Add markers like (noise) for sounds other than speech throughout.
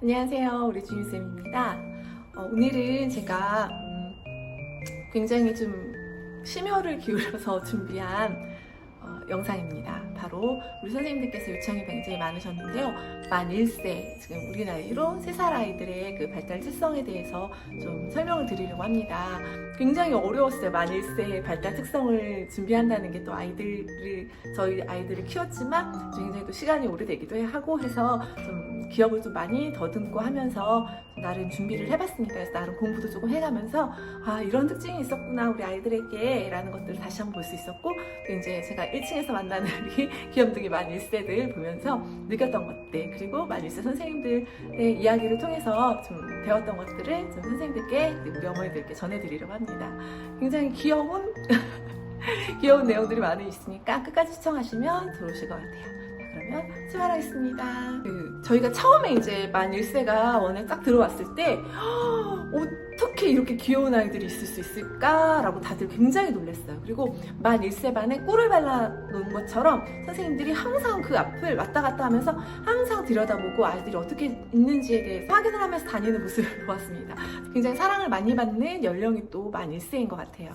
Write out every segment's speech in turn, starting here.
안녕하세요. 우리 주인쌤입니다. 어, 오늘은 제가 음, 굉장히 좀 심혈을 기울여서 (laughs) 준비한 어, 영상입니다. 바로 우리 선생님들께서 요청이 굉장히 많으셨는데요. 만 1세, 지금 우리 나이로 3살 아이들의 그 발달 특성에 대해서 좀 설명을 드리려고 합니다. 굉장히 어려웠어요. 만 1세의 발달 특성을 준비한다는 게 또 아이들을, 저희 아이들을 키웠지만 굉장히 또 시간이 오래되기도 하고 해서 좀 기억을 좀 많이 더듬고 하면서 나름 준비를 해봤습니다. 그래서 나름 공부도 조금 해가면서 아, 이런 특징이 있었구나, 우리 아이들에게 라는 것들을 다시 한번 볼 수 있었고 또 이제 제가 1층에서 만나는 우리 귀염둥이 만 1세들 보면서 느꼈던 것들 그리고 만 1세 선생님들의 이야기를 통해서 좀 배웠던 것들을 좀 선생님들께 어머니들께 전해드리려고 합니다. 굉장히 귀여운 (laughs) 귀여운 내용들이 많이 있으니까 끝까지 시청하시면 좋으실 것 같아요. 자, 그러면 출발하겠습니다. 그 저희가 처음에 이제 만 1세가 원에 딱 들어왔을 때 어떻게 이렇게 귀여운 아이들이 있을 수 있을까라고 다들 굉장히 놀랐어요. 그리고 만 1세 반에 꿀을 발라 놓은 것처럼 선생님들이 항상 그 앞을 왔다 갔다 하면서 항상 들여다보고 아이들이 어떻게 있는지에 대해서 확인을 하면서 다니는 모습을 (laughs) 보았습니다. 굉장히 사랑을 많이 받는 연령이 또 만 1세인 것 같아요.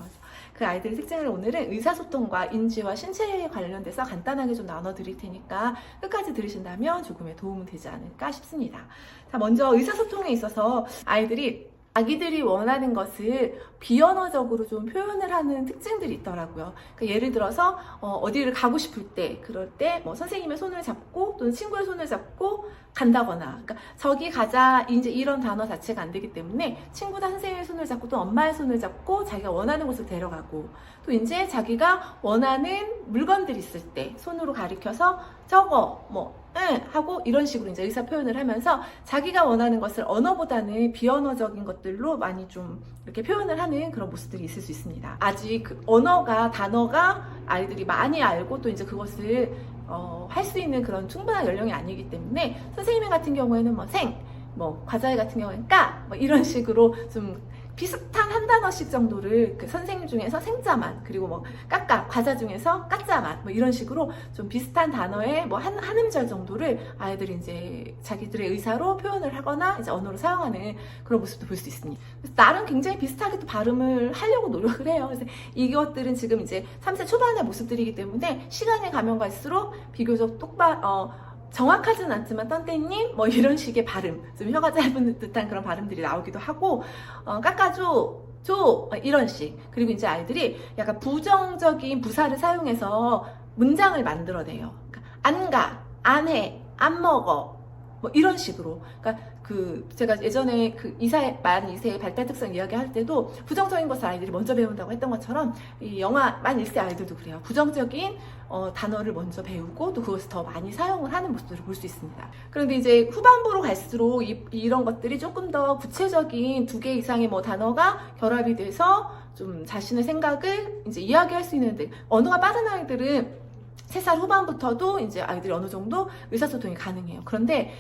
그 아이들의 특징을 오늘은 의사소통과 인지와 신체에 관련돼서 간단하게 좀 나눠드릴 테니까 끝까지 들으신다면 조금의 도움이 되지 않을까 싶습니다. 자, 먼저 의사소통에 있어서 아이들이 아기들이 원하는 것을 비언어적으로 좀 표현을 하는 특징들이 있더라고요. 그러니까 예를 들어서 어, 디를 가고 싶을 때, 그럴 때 뭐 선생님의 손을 잡고 또는 친구의 손을 잡고 간다거나, 그러니까 저기 가자 이제 이런 단어 자체가 안 되기 때문에 친구나 선생님의 손을 잡고 또 엄마의 손을 잡고 자기가 원하는 곳을 데려가고 또 이제 자기가 원하는 물건들이 있을 때 손으로 가리켜서 저거 뭐 응, 하고 이런 식으로 이제 의사 표현을 하면서 자기가 원하는 것을 언어보다는 비언어적인 것들로 많이 좀 이렇게 표현을 하는 그런 모습들이 있을 수 있습니다. 아직 그 언어가 단어가 아이들이 많이 알고 또 이제 그것을 어, 할 수 있는 그런 충분한 연령이 아니기 때문에 선생님 같은 경우에는 뭐 생, 뭐 과자애 같은 경우에는 까, 뭐 이런 식으로 좀 비슷한 한 단어씩 정도를 그 선생님 중에서 생자만 그리고 뭐 까까 과자 중에서 까짜만 뭐 이런 식으로 좀 비슷한 단어의 뭐한 한 음절 정도를 아이들이 이제 자기들의 의사로 표현을 하거나 이제 언어로 사용하는 그런 모습도 볼 수 있습니다. 그래서 나름 굉장히 비슷하게 또 발음을 하려고 노력을 해요. 그래서 이것들은 지금 이제 3세 초반의 모습들이기 때문에 시간이 가면 갈수록 비교적 똑바 어 정확하진 않지만 떤떼님? 뭐 이런 식의 발음 좀 혀가 짧은 듯한 그런 발음들이 나오기도 하고 어, 깎아줘 줘 이런 식. 그리고 이제 아이들이 약간 부정적인 부사를 사용해서 문장을 만들어내요. 그러니까 안 가, 안 해, 안 먹어. 뭐 이런 식으로. 그러니까 그 제가 예전에 그 이사의 만 2세의 발달 특성 이야기할 때도 부정적인 것을 아이들이 먼저 배운다고 했던 것처럼 이 영화 만 1세 아이들도 그래요. 부정적인 어, 단어를 먼저 배우고 또 그것을 더 많이 사용을 하는 모습들을 볼 수 있습니다. 그런데 이제 후반부로 갈수록 이, 이런 것들이 조금 더 구체적인 두 개 이상의 뭐 단어가 결합이 돼서 좀 자신의 생각을 이제 이야기할 수 있는 데 언어가 빠른 아이들은 3살 후반부터도 이제 아이들이 어느 정도 의사소통이 가능해요. 그런데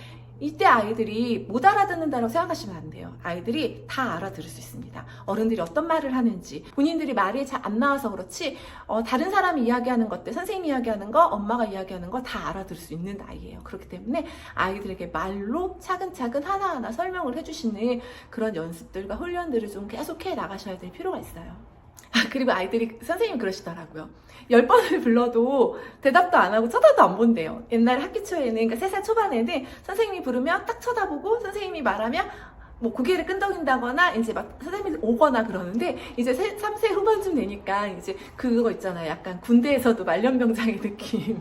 이때 아이들이 못 알아듣는다고 생각하시면 안 돼요. 아이들이 다 알아들을 수 있습니다. 어른들이 어떤 말을 하는지, 본인들이 말이 잘 안 나와서 그렇지, 어, 다른 사람이 이야기하는 것들, 선생님이 이야기하는 거, 엄마가 이야기하는 거 다 알아들을 수 있는 나이예요. 그렇기 때문에 아이들에게 말로 차근차근 하나하나 설명을 해주시는 그런 연습들과 훈련들을 좀 계속해 나가셔야 될 필요가 있어요. 아, 그리고 아이들이 선생님이 그러시더라고요. 열 번을 불러도 대답도 안 하고 쳐다도 안 본대요. 옛날 학기 초에는, 그러니까 3살 초반에는 선생님이 부르면 딱 쳐다보고 선생님이 말하면 뭐 고개를 끈덕인다거나 이제 막 선생님이 오거나 그러는데 이제 3 세 후반쯤 되니까 이제 그거 있잖아요. 약간 군대에서도 말년병장의 느낌이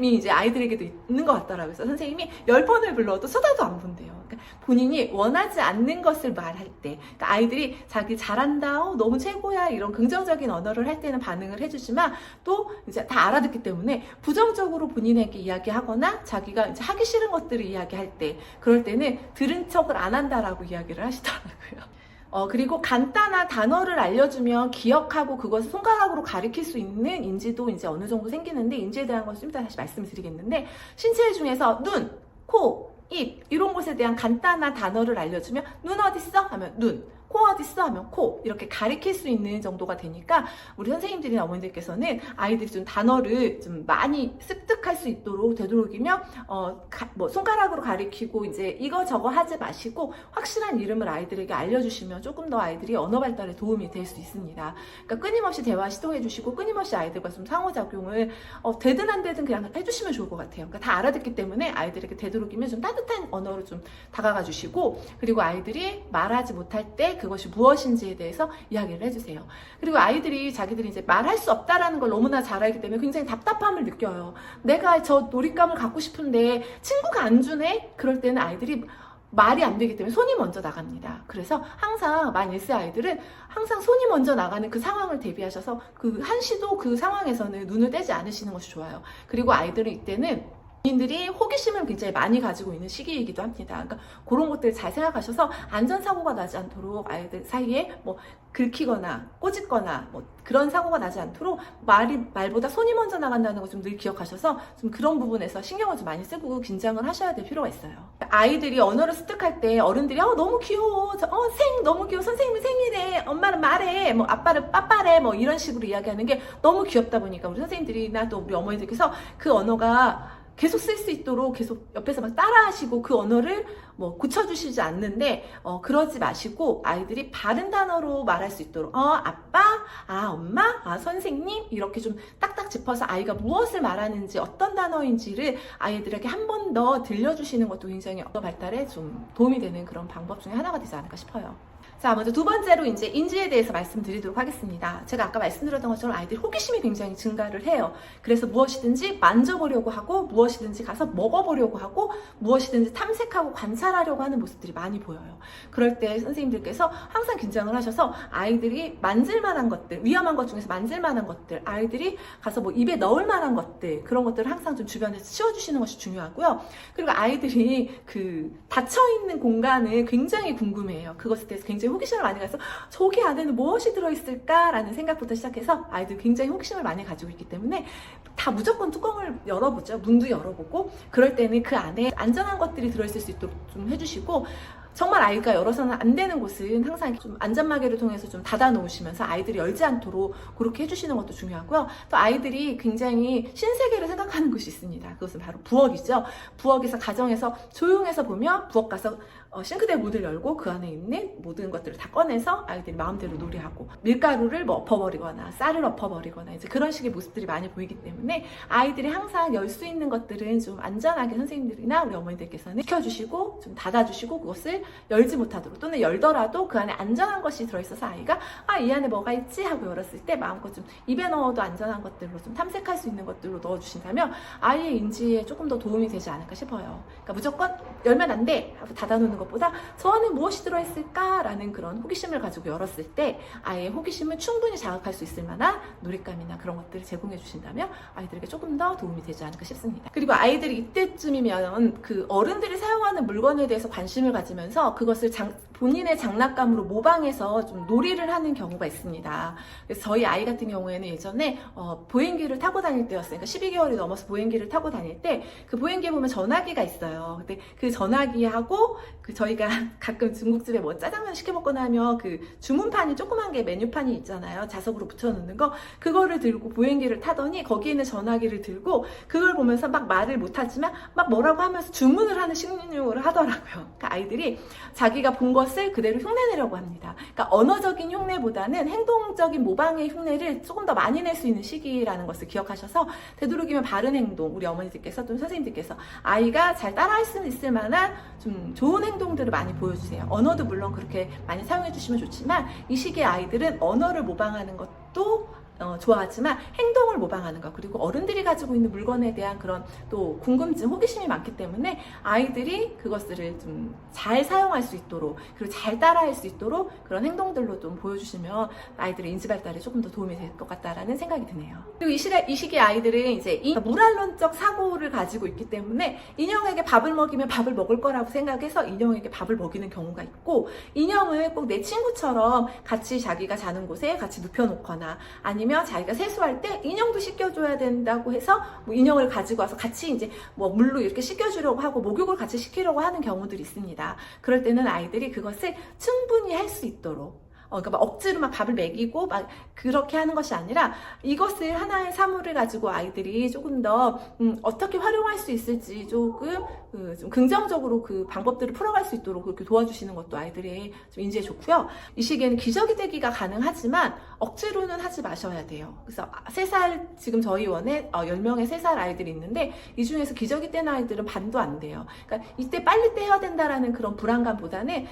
이제 아이들에게도 있는 것 같더라고요. 그래서 선생님이 열 번을 불러도 쳐다도 안 본대요. 그러니까 본인이 원하지 않는 것을 말할 때 그러니까 아이들이 자기 잘한다, 어, 너무 최고야 이런 긍정적인 언어를 할 때는 반응을 해주지만 또 이제 다 알아듣기 때문에 부정적으로 본인에게 이야기하거나 자기가 이제 하기 싫은 것들을 이야기할 때 그럴 때는 들은 척을 안 한다라고 이야기를 하시더라고요. 어, 그리고 간단한 단어를 알려주면 기억하고 그것을 손가락으로 가리킬 수 있는 인지도 이제 어느 정도 생기는데 인지에 대한 것을 좀 이따 다시 말씀을 드리겠는데 신체 중에서 눈, 코, 입 이런 것에 대한 간단한 단어를 알려주면 눈 어디 있어? 하면 눈 코 어디 있어 하면 코 이렇게 가리킬 수 있는 정도가 되니까 우리 선생님들이나 어머니들께서는 아이들이 좀 단어를 좀 많이 습득할 수 있도록 되도록이면 어, 가- 뭐 손가락으로 가리키고 이제 이거 저거 하지 마시고 확실한 이름을 아이들에게 알려주시면 조금 더 아이들이 언어 발달에 도움이 될 수 있습니다. 그러니까 끊임없이 대화 시도해 주시고 끊임없이 아이들과 좀 상호작용을 어, 되든 안 되든 그냥 해주시면 좋을 것 같아요. 그러니까 다 알아듣기 때문에 아이들에게 되도록이면 좀 따뜻한 언어로 좀 다가가 주시고 그리고 아이들이 말하지 못할 때 그것이 무엇인지에 대해서 이야기를 해주세요. 그리고 아이들이 자기들이 이제 말할 수 없다라는 걸 너무나 잘 알기 때문에 굉장히 답답함을 느껴요. 내가 저 놀잇감을 갖고 싶은데 친구가 안 주네? 그럴 때는 아이들이 말이 안 되기 때문에 손이 먼저 나갑니다. 그래서 항상 만 1세 아이들은 항상 손이 먼저 나가는 그 상황을 대비하셔서 그 한시도 그 상황에서는 눈을 떼지 않으시는 것이 좋아요. 그리고 아이들은 이때는 본인들이 호기심을 굉장히 많이 가지고 있는 시기이기도 합니다. 그러니까 그런 것들 잘 생각하셔서 안전사고가 나지 않도록 아이들 사이에 뭐 긁히거나 꼬집거나 뭐 그런 사고가 나지 않도록 말이 말보다 손이 먼저 나간다는 거 좀 늘 기억하셔서 좀 그런 부분에서 신경을 좀 많이 쓰고 긴장을 하셔야 될 필요가 있어요. 아이들이 언어를 습득할 때 어른들이 어 너무 귀여워, 저, 어, 생 너무 귀여워, 선생님이 생일에 엄마는 말해, 뭐 아빠는 빠빠래, 뭐 이런 식으로 이야기하는 게 너무 귀엽다 보니까 우리 선생님들이나 또 우리 어머니들께서 그 언어가 계속 쓸 수 있도록 계속 옆에서 막 따라하시고 그 언어를 뭐 고쳐주시지 않는데 어, 그러지 마시고 아이들이 바른 단어로 말할 수 있도록 어 아빠 아 엄마 아 선생님 이렇게 좀 딱딱 짚어서 아이가 무엇을 말하는지 어떤 단어인지를 아이들에게 한 번 더 들려주시는 것도 굉장히 언어 발달에 좀 도움이 되는 그런 방법 중에 하나가 되지 않을까 싶어요. 자, 먼저 두 번째로 이제 인지에 대해서 말씀드리도록 하겠습니다. 제가 아까 말씀드렸던 것처럼 아이들이 호기심이 굉장히 증가를 해요. 그래서 무엇이든지 만져보려고 하고, 무엇이든지 가서 먹어보려고 하고, 무엇이든지 탐색하고 관찰하려고 하는 모습들이 많이 보여요. 그럴 때 선생님들께서 항상 긴장을 하셔서 아이들이 만질만한 것들, 위험한 것 중에서 만질만한 것들, 아이들이 가서 뭐 입에 넣을 만한 것들, 그런 것들을 항상 좀 주변에서 치워주시는 것이 중요하고요. 그리고 아이들이 그 닫혀있는 공간을 굉장히 궁금해해요. 그것에 대해서 굉장히 호기심을 많이 가서 저기 안에는 무엇이 들어있을까라는 생각부터 시작해서 아이들 굉장히 호기심을 많이 가지고 있기 때문에 다 무조건 뚜껑을 열어보죠. 문도 열어보고 그럴 때는 그 안에 안전한 것들이 들어있을 수 있도록 좀 해주시고 정말 아이가 열어서는 안 되는 곳은 항상 좀 안전마개를 통해서 좀 닫아 놓으시면서 아이들이 열지 않도록 그렇게 해주시는 것도 중요하고요. 또 아이들이 굉장히 신세계를 생각하는 곳이 있습니다. 그것은 바로 부엌이죠. 부엌에서 가정에서 조용해서 보면 부엌 가서 어, 싱크대 문을 열고 그 안에 있는 모든 것들을 다 꺼내서 아이들이 마음대로 놀이하고 밀가루를 뭐 엎어버리거나 쌀을 엎어버리거나 이제 그런 식의 모습들이 많이 보이기 때문에 아이들이 항상 열 수 있는 것들은 좀 안전하게 선생님들이나 우리 어머니들께서는 지켜주시고 좀 닫아주시고 그것을 열지 못하도록 또는 열더라도 그 안에 안전한 것이 들어있어서 아이가 아 이 안에 뭐가 있지 하고 열었을 때 마음껏 좀 입에 넣어도 안전한 것들로 좀 탐색할 수 있는 것들로 넣어주신다면 아이의 인지에 조금 더 도움이 되지 않을까 싶어요. 그러니까 무조건 열면 안 돼 하고 닫아놓는 것보다 저 안에 무엇이 들어있을까라는 그런 호기심을 가지고 열었을 때 아이의 호기심을 충분히 자극할 수 있을 만한 놀잇감이나 그런 것들을 제공해 주신다면 아이들에게 조금 더 도움이 되지 않을까 싶습니다. 그리고 아이들이 이때쯤이면 그 어른들이 사용하는 물건에 대해서 관심을 가지면서 그것을 장- 본인의 장난감으로 모방해서 좀 놀이를 하는 경우가 있습니다. 그래서 저희 아이 같은 경우에는 예전에 어, 보행기를 타고 다닐 때였어요. 그러니까 12개월이 넘어서 보행기를 타고 다닐 때 그 보행기에 보면 전화기가 있어요. 근데 그 전화기하고 그 저희가 (laughs) 가끔 중국집에 뭐 짜장면 시켜 먹거나 하면 그 주문판이 조그만 게 메뉴판이 있잖아요. 자석으로 붙여놓는 거 그거를 들고 보행기를 타더니 거기에 있는 전화기를 들고 그걸 보면서 막 말을 못하지만 막 뭐라고 하면서 주문을 하는 식용을 하더라고요. 그러니까 아이들이 자기가 본 것을 그대로 흉내내려고 합니다. 그러니까 언어적인 흉내보다는 행동적인 모방의 흉내를 조금 더 많이 낼 수 있는 시기라는 것을 기억하셔서 되도록이면 바른 행동, 우리 어머니들께서 또는 선생님들께서 아이가 잘 따라할 수 있을 만한 좀 좋은 행동들을 많이 보여주세요. 언어도 물론 그렇게 많이 사용해 주시면 좋지만 이 시기에 아이들은 언어를 모방하는 것도 어, 좋아하지만 행동을 모방하는 것 그리고 어른들이 가지고 있는 물건에 대한 그런 또 궁금증, 호기심이 많기 때문에 아이들이 그것들을 좀 잘 사용할 수 있도록 그리고 잘 따라할 수 있도록 그런 행동들로 좀 보여주시면 아이들의 인지 발달에 조금 더 도움이 될 것 같다라는 생각이 드네요. 그리고 이 시기, 이 시기 아이들은 이제 이 무랄론적 사고를 가지고 있기 때문에 인형에게 밥을 먹이면 밥을 먹을 거라고 생각해서 인형에게 밥을 먹이는 경우가 있고 인형을 꼭 내 친구처럼 같이 자기가 자는 곳에 같이 눕혀놓거나 아니면 아니면 자기가 세수할 때 인형도 씻겨줘야 된다고 해서 뭐 인형을 가지고 와서 같이 이제 뭐 물로 이렇게 씻겨주려고 하고 목욕을 같이 시키려고 하는 경우들이 있습니다. 그럴 때는 아이들이 그것을 충분히 할 수 있도록 어, 그러니까 막 억지로 막 밥을 먹이고 막 그렇게 하는 것이 아니라 이것을 하나의 사물을 가지고 아이들이 조금 더 음, 어떻게 활용할 수 있을지 조금 그, 좀 긍정적으로 그 방법들을 풀어갈 수 있도록 그렇게 도와주시는 것도 아이들이 좀 인지에 좋고요. 이 시기에는 기저귀 대기가 가능하지만 억지로는 하지 마셔야 돼요. 그래서 3살 지금 저희 원에 어, 10명의 3살 아이들이 있는데 이 중에서 기저귀 떼는 아이들은 반도 안 돼요. 그러니까 이때 빨리 떼야 된다라는 그런 불안감보다는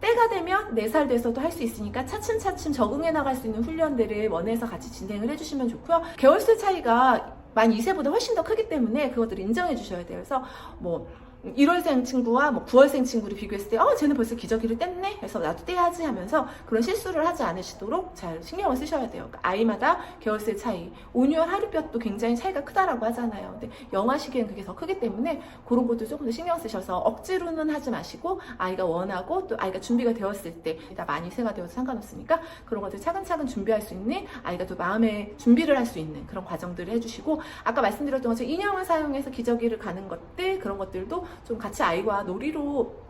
때가 되면 4살 돼서도 할 수 있으니까 차츰차츰 적응해 나갈 수 있는 훈련들을 원에서 같이 진행을 해주시면 좋고요. 개월수 차이가 만 2세보다 훨씬 더 크기 때문에 그것들을 인정해 주셔야 돼요. 그래서 뭐 1월생 친구와 뭐 9월생 친구를 비교했을 때, 어, 쟤는 벌써 기저귀를 뗐네? 그래서 나도 떼야지 하면서 그런 실수를 하지 않으시도록 잘 신경을 쓰셔야 돼요. 그러니까 아이마다 개월세 차이, 5년 하루볕도 굉장히 차이가 크다라고 하잖아요. 근데 영아 시기엔 그게 더 크기 때문에 그런 것도 조금 더 신경 쓰셔서 억지로는 하지 마시고 아이가 원하고 또 아이가 준비가 되었을 때, 나 많이 세가 되어도 상관없으니까 그런 것들 차근차근 준비할 수 있는 아이가 또 마음의 준비를 할 수 있는 그런 과정들을 해주시고 아까 말씀드렸던 것처럼 인형을 사용해서 기저귀를 가는 것들, 그런 것들도 좀 같이 아이와 놀이로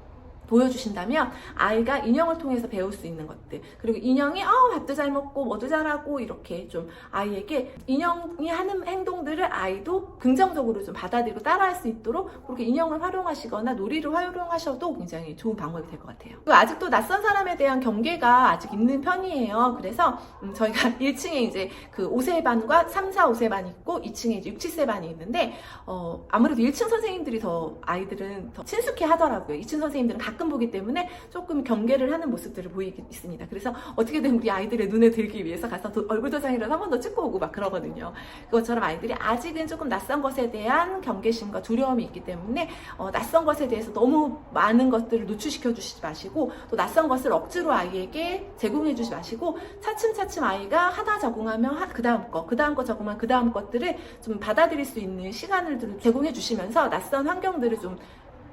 보여주신다면 아이가 인형을 통해서 배울 수 있는 것들. 그리고 인형이 어 밥도 잘 먹고 뭐도 잘하고. 이렇게 좀 아이에게 인형이 하는 행동들을 아이도 긍정적으로 좀 받아들이고 따라할 수 있도록 그렇게 인형을 활용하시거나 놀이를 활용하셔도 굉장히 좋은 방법이 될 것 같아요. 그리고 아직도 낯선 사람에 대한 경계가 아직 있는 편이에요. 그래서 음, 저희가 (laughs) 1층에 이제 그 5세 반과 3, 4, 5세 반이 있고 2층에 이제 6, 7세 반이 있는데 어, 아무래도 1층 선생님들이 더 아이들은 더 친숙해 하더라고요. 2층 선생님들은 각 가끔 보기 때문에 조금 경계를 하는 모습들을 보이고 있습니다. 그래서 어떻게든 우리 아이들의 눈에 들기 위해서 가서 도, 얼굴 도장이라도 한 번 더 찍고 오고 막 그러거든요. 그것처럼 아이들이 아직은 조금 낯선 것에 대한 경계심과 두려움이 있기 때문에 어, 낯선 것에 대해서 너무 많은 것들을 노출시켜 주시지 마시고 또 낯선 것을 억지로 아이에게 제공해 주지 마시고 차츰차츰 아이가 하나 적응하면 그 다음 거, 그 다음 거 적응하면 그 다음 것들을 좀 받아들일 수 있는 시간을 제공해 주시면서 낯선 환경들을 좀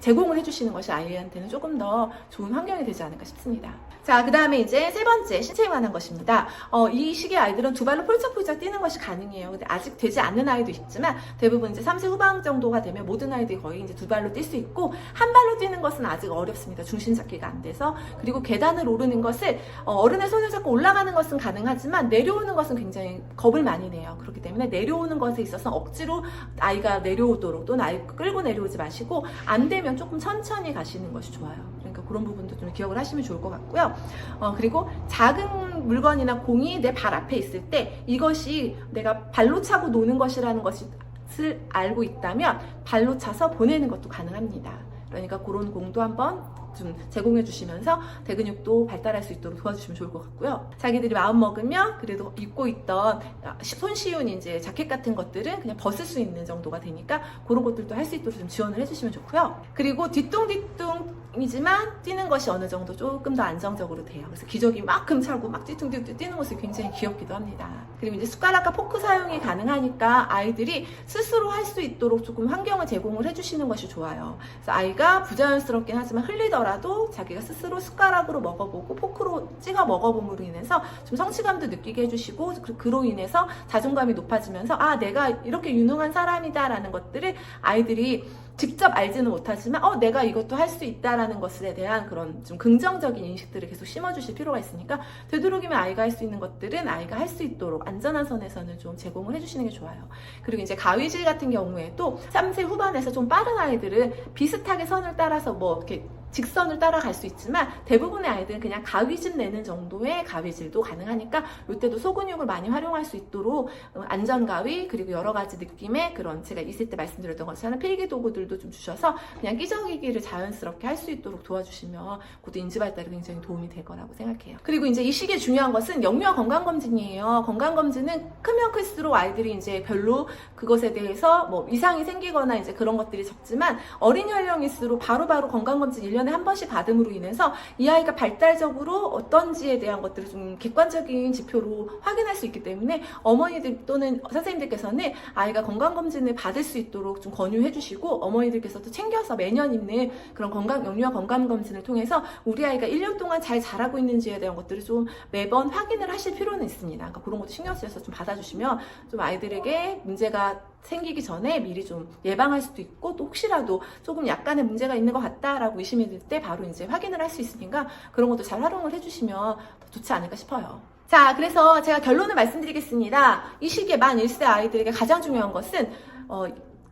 제공을 해주시는 것이 아이한테는 조금 더 좋은 환경이 되지 않을까 싶습니다. 자, 그 다음에 이제 세 번째 신체에 관한 것입니다. 어, 이 시기의 아이들은 두 발로 폴짝폴짝 뛰는 것이 가능해요. 근데 아직 되지 않는 아이도 있지만 대부분 이제 3세 후반 정도가 되면 모든 아이들이 거의 이제 두 발로 뛸 수 있고 한 발로 뛰는 것은 아직 어렵습니다. 중심 잡기가 안 돼서 그리고 계단을 오르는 것을 어, 른의 손을 잡고 올라가는 것은 가능하지만 내려오는 것은 굉장히 겁을 많이 내요. 그렇기 때문에 내려오는 것에 있어서 억지로 아이가 내려오도록 또는 아이 끌고 내려오지 마시고 안 되면 조금 천천히 가시는 것이 좋아요. 그러니까 그런 부분도 좀 기억을 하시면 좋을 것 같고요. 어, 그리고 작은 물건이나 공이 내 발 앞에 있을 때 이것이 내가 발로 차고 노는 것이라는 것을 알고 있다면 발로 차서 보내는 것도 가능합니다. 그러니까 그런 공도 한번 좀 제공해 주시면서 대근육도 발달할 수 있도록 도와주시면 좋을 것 같고요. 자기들이 마음 먹으면 그래도 입고 있던 손쉬운 이제 자켓 같은 것들은 그냥 벗을 수 있는 정도가 되니까 그런 것들도 할 수 있도록 좀 지원을 해주시면 좋고요. 그리고 뒤뚱뒤뚱 이지만 뛰는 것이 어느 정도 조금 더 안정적으로 돼요. 그래서 기저귀 막금 차고 막 뒤뚱뒤뚱 뛰는 모습이 굉장히 귀엽기도 합니다. 그리고 이제 숟가락과 포크 사용이 가능하니까 아이들이 스스로 할 수 있도록 조금 환경을 제공을 해주시는 것이 좋아요. 그래서 아이가 부자연스럽긴 하지만 흘리더라도 자기가 스스로 숟가락으로 먹어보고 포크로 찍어 먹어봄으로 인해서 좀 성취감도 느끼게 해주시고 그, 그로 인해서 자존감이 높아지면서 아 내가 이렇게 유능한 사람이다라는 것들을 아이들이 직접 알지는 못하지만 어 내가 이것도 할 수 있다라는 것에 대한 그런 좀 긍정적인 인식들을 계속 심어주실 필요가 있으니까 되도록이면 아이가 할 수 있는 것들은 아이가 할 수 있도록 안전한 선에서는 좀 제공을 해주시는 게 좋아요. 그리고 이제 가위질 같은 경우에 또 3세 후반에서 좀 빠른 아이들은 비슷하게 선을 따라서 뭐 이렇게 직선을 따라갈 수 있지만 대부분의 아이들은 그냥 가위질 내는 정도의 가위질도 가능하니까 이때도 소근육을 많이 활용할 수 있도록 어, 안전가위 그리고 여러 가지 느낌의 그런 제가 있을 때 말씀드렸던 것처럼 필기 도구들도 좀 주셔서 그냥 끼적이기를 자연스럽게 할 수 있도록 도와주시면 그것도 인지 발달에 굉장히 도움이 될 거라고 생각해요. 그리고 이제 이 시기에 중요한 것은 영유아 건강검진이에요. 건강검진은 크면 클수록 아이들이 이제 별로 그것에 대해서 뭐 이상이 생기거나 이제 그런 것들이 적지만 어린 연령일수록 바로바로 건강검진 1년 1년에 한 번씩 받음으로 인해서 이 아이가 발달적으로 어떤지에 대한 것들을 좀 객관적인 지표로 확인할 수 있기 때문에 어머니들 또는 선생님들께서는 아이가 건강검진을 받을 수 있도록 좀 권유해 주시고 어머니들께서도 챙겨서 매년 있는 그런 건강, 영유아 건강검진을 통해서 우리 아이가 1년 동안 잘 자라고 있는지에 대한 것들을 좀 매번 확인을 하실 필요는 있습니다. 그러니까 그런 것도 신경 쓰여서 좀 받아주시면 좀 아이들에게 문제가 생기기 전에 미리 좀 예방할 수도 있고 또 혹시라도 조금 약간의 문제가 있는 것 같다라고 의심이 들 때 바로 이제 확인을 할 수 있으니까 그런 것도 잘 활용을 해주시면 더 좋지 않을까 싶어요. 자, 그래서 제가 결론을 말씀드리겠습니다. 이 시기에 만 1세 아이들에게 가장 중요한 것은 어,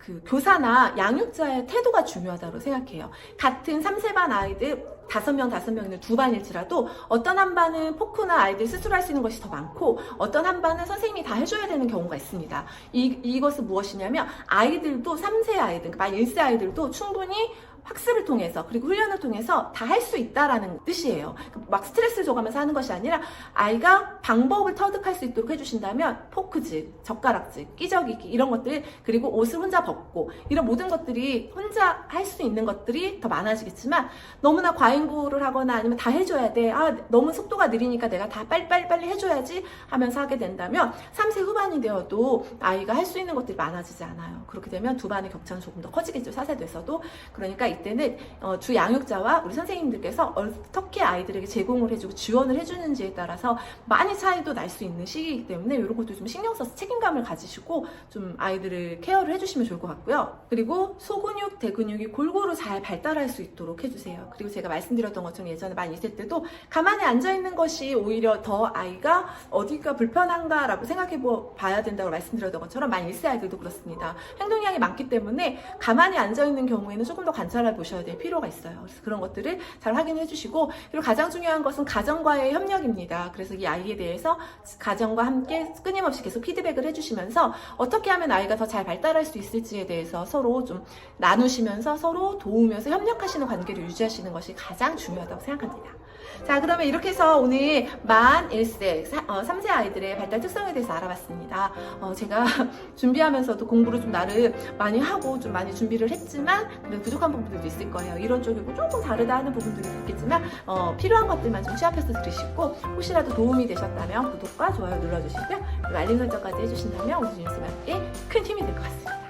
그 교사나 양육자의 태도가 중요하다고 생각해요. 같은 3세 반 아이들 다섯 명 다섯 명있는두 반일지라도 어떤 한 반은 포크나 아이들 스스로 할 수 있는 것이 더 많고 어떤 한 반은 선생님이 다 해줘야 되는 경우가 있습니다. 이, 이것은 무엇이냐면 아이들도 3세 아이들, 그러니까 만 1세 아이들도 충분히 학습을 통해서 그리고 훈련을 통해서 다 할 수 있다라는 뜻이에요. 막 스트레스 줘가면서 하는 것이 아니라 아이가 방법을 터득할 수 있도록 해주신다면 포크질, 젓가락질, 끼적이기 이런 것들 그리고 옷을 혼자 벗고 이런 모든 것들이 혼자 할 수 있는 것들이 더 많아지겠지만 너무나 과잉구를 하거나 아니면 다 해줘야 돼. 아 너무 속도가 느리니까 내가 다 빨리빨리 빨리 해줘야지 하면서 하게 된다면 3세 후반이 되어도 아이가 할 수 있는 것들이 많아지지 않아요. 그렇게 되면 두 반의 격차는 조금 더 커지겠죠. 4세 돼서도 그러니까 이때는 어, 주 양육자와 우리 선생님들께서 어떻게 아이들에게 제공을 해주고 지원을 해주는지에 따라서 많이 차이도 날 수 있는 시기이기 때문에 이런 것도 좀 신경 써서 책임감을 가지시고 좀 아이들을 케어를 해주시면 좋을 것 같고요. 그리고 소근육, 대근육이 골고루 잘 발달할 수 있도록 해주세요. 그리고 제가 말씀드렸던 것처럼 예전에 만 2세 때도 가만히 앉아있는 것이 오히려 더 아이가 어디가 불편한가라고 생각해 봐야 된다고 말씀드렸던 것처럼 만 1세 아이들도 그렇습니다. 행동량이 많기 때문에 가만히 앉아있는 경우에는 조금 더 관찰 해 보셔야 될 필요가 있어요. 그래서 그런 것들을 잘 확인해 주시고 그리고 가장 중요한 것은 가정과의 협력입니다. 그래서 이 아이에 대해서 가정과 함께 끊임없이 계속 피드백을 해주시면서 어떻게 하면 아이가 더 잘 발달할 수 있을지에 대해서 서로 좀 나누시면서 서로 도우면서 협력하시는 관계를 유지하시는 것이 가장 중요하다고 생각합니다. 자, 그러면 이렇게 해서 오늘 만 1세, 3세 아이들의 발달 특성에 대해서 알아봤습니다. 어, 제가 (laughs) 준비하면서도 공부를 좀 나름 많이 하고 좀 많이 준비를 했지만 부족한 부분들도 있을 거예요. 이런 쪽이고 조금 다르다 하는 부분들이 있겠지만 어, 필요한 것들만 좀 취합해서 들으시고 혹시라도 도움이 되셨다면 구독과 좋아요 눌러주시고요. 알림 설정까지 해주신다면 우리 주임쌤한테 큰 힘이 될 것 같습니다.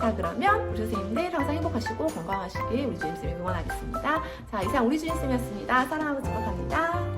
자 그러면 우리 선생님들 항상 행복하시고 건강하시길 우리 주임쌤이 응원하겠습니다. 자 이상 우리 주임쌤이었습니다. 사랑하고 축복합니다.